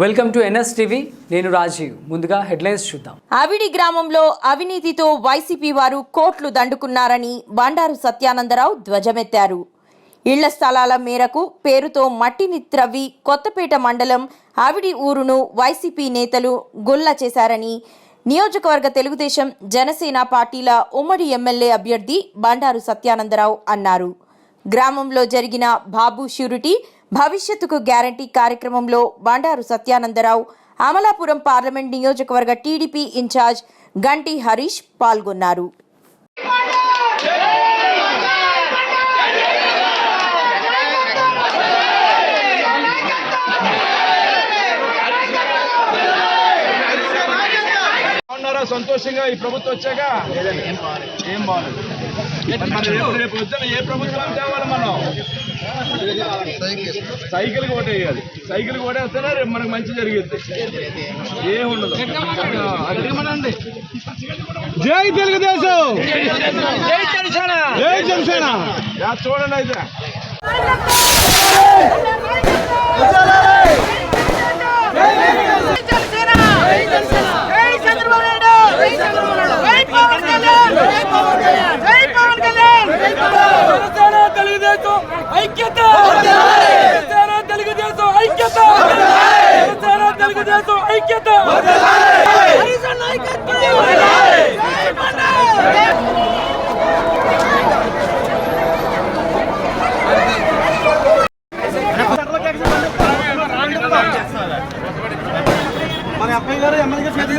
Welcome to NS TV నేను రాజీవ్. ముందుగా headlines చూద్దాం. అవిడి గ్రామంలో అవినీతితో వైసీపీ వారు కోట్లు దండుకున్నారని బండారు సత్యానందరావు ధ్వజమెత్తారు. ఇళ్ళ స్థలాల మేరకు పేరుతో మట్టిని త్రవ్వి కొత్తపేట మండలం అవిడి ఊరును వైసీపీ నేతలు గుల్ల చేశారని నియోజకవర్గ తెలుగుదేశం జనసేన పార్టీల ఉమ్మడి ఎమ్మెల్యే అభ్యర్థి బండారు సత్యానందరావు అన్నారు. గ్రామంలో జరిగిన బాబు ష్యూరిటీ భవిష్యత్తుకు గ్యారంటీ కార్యక్రమంలో బండారు సత్యానందరావు అమలాపురం పార్లమెంట్ నియోజకవర్గ టీడీపీ ఇన్ఛార్జ్ గంటి హరీష్ పాల్గొన్నారు. సంతోషంగా ఈ ప్రభుత్వం వచ్చాక? ఏం బాగుంది? రేపు రేపు ఏ ప్రభుత్వం తేవాలి మనం? సైకిల్ ఓటు వేయాలి. సైకిల్ ఓటేస్తేనే రేపు మనకు మంచి జరిగింది. ఏం ఉండదు అడగమనండి జై తెలుగుదేశం! జై జనసేన! జై జనసేన! యా చూడండి అయితే. ಬದಲಾಯಿಸು ಐಕ್ಯತೆ మన అబ్బాయి గారు ఎమ్మెల్యే చేతి